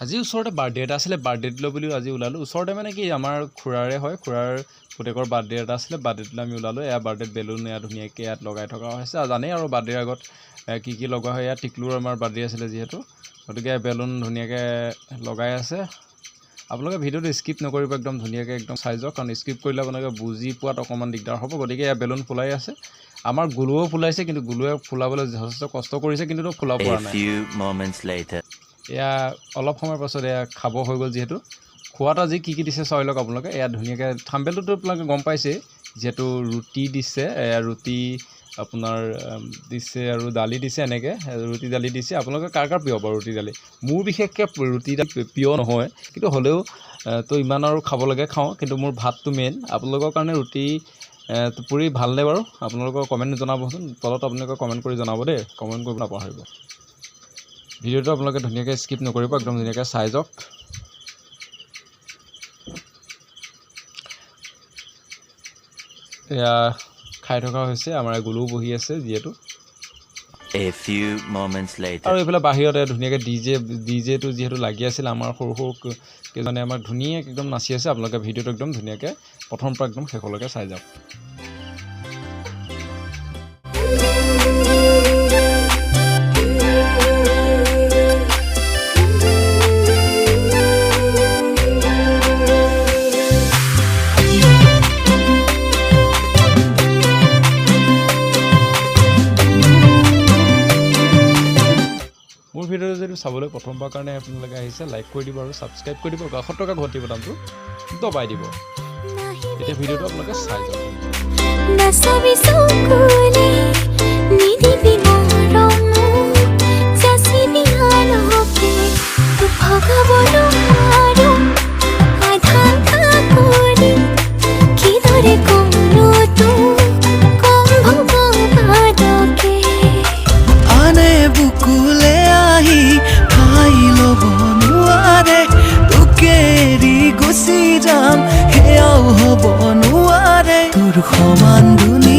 আজি ওচৰতে বাৰ্থডে এটা আছিলে বাৰ্থডেটোলৈ বুলিও আজি ওলালোঁ। ওচৰতে মানে কি আমাৰ খুৰাৰে হয় খুৰাৰ পুতেকৰ বাৰ্থডে এটা আছিলে বাৰ্থডেটোলৈ আমি ওলালোঁ এয়া বাৰ্থডেত বেলুন এয়া ধুনীয়াকৈ ইয়াত লগাই থকা হৈছে জানেই আৰু বাৰ্থডেৰ আগত কি কি লগোৱা হয় ইয়াত টিকলুৰ আমাৰ বাৰ্থডে আছিলে যিহেতু। গতিকে বেলুন ধুনীয়াকৈ লগাই আছে। আপোনালোকে ভিডিঅ'টো স্কিপ নকৰিব একদম ধুনীয়াকৈ একদম চাই যাওক কাৰণ স্কিপ কৰিলে আপোনালোকে বুজি পোৱাত অকণমান দিগদাৰ হ'ব। গতিকে এয়া বেলুন ফুলাই আছে। আমাৰ গুলুও ফুলাইছে কিন্তু গুলুৱে ফুলাবলৈ যথেষ্ট কষ্ট কৰিছে কিন্তুতো ফুলাব পৰা নাই. এয়া অলপ সময়ৰ পাছত এয়া খাব হৈ গ'ল যিহেতু। খোৱাত আজি কি কি দিছে চাই লওক আপোনালোকে। এয়া ধুনীয়াকৈ থাম্বেলটোতো আপোনালোকে গম পাইছেই। যিহেতু ৰুটি দিছে এয়া ৰুটি আপোনাৰ দিছে আৰু দালি দিছে এনেকৈ। ৰুটি দালি দিছে। আপোনালোকে কাৰ কাৰ প্ৰিয় বাৰু ৰুটি দালি? মোৰ বিশেষকৈ ৰুটি দালি প্ৰিয় নহয়। কিন্তু হ'লেও তো ইমান আৰু খাব লাগে খাওঁ। কিন্তু মোৰ ভাতটো মেইন আপোনালোকৰ কাৰণে ৰুটি পুৰি ভালনে বাৰু? আপোনালোকৰ কমেণ্ট জনাবচোন। তলত আপোনালোকে কমেণ্ট কৰি জনাব দেই। কমেণ্ট কৰিব নাপাহৰিব। ভিডিঅ'টো আপোনালোকে ধুনীয়াকৈ স্কিপ নকৰিব একদম ধুনীয়াকৈ চাই যাওক এয়া খাই থকা হৈছে আমাৰ গুলু বহি আছে যিহেতু. আৰু এইফালে বাহিৰতে ধুনীয়াকৈ ডি জে ডি জেটো যিহেতু লাগি আছিল আমাৰ সৰু সৰু কেইজনে আমাক ধুনীয়াকৈ একদম নাচি আছে। আপোনালোকে ভিডিঅ'টো একদম ধুনীয়াকৈ প্ৰথমৰ পৰা একদম শেষলৈকে চাই যাওক। মোৰ যদি চাবলৈ প্ৰথমবাৰ কাৰণে আপোনালোকে আহিছে লাইক কৰি দিব আৰু ছাবস্ক্ৰাইব কৰি দিব কাষত থকা ঘটি বুটামটো দবাই দিব। এতিয়া ভিডিঅ'টো আপোনালোকে চাই যাওক। গুচি যাম সেয়াও হ'ব নোৱাৰে তোৰ সমান দুনিয়া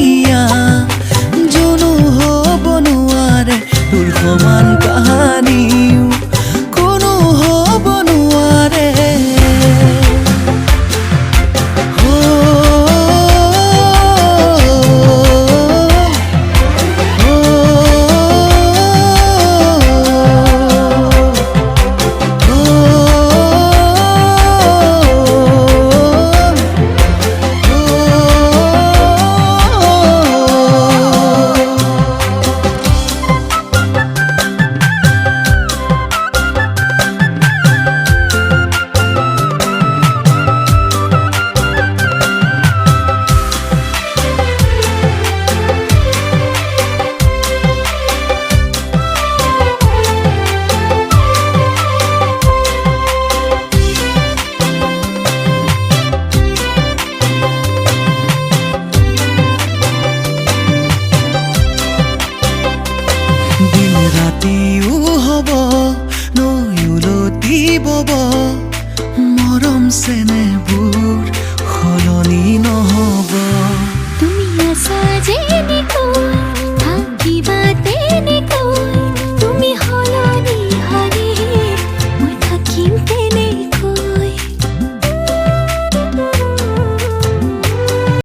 Ali Baba Moram sene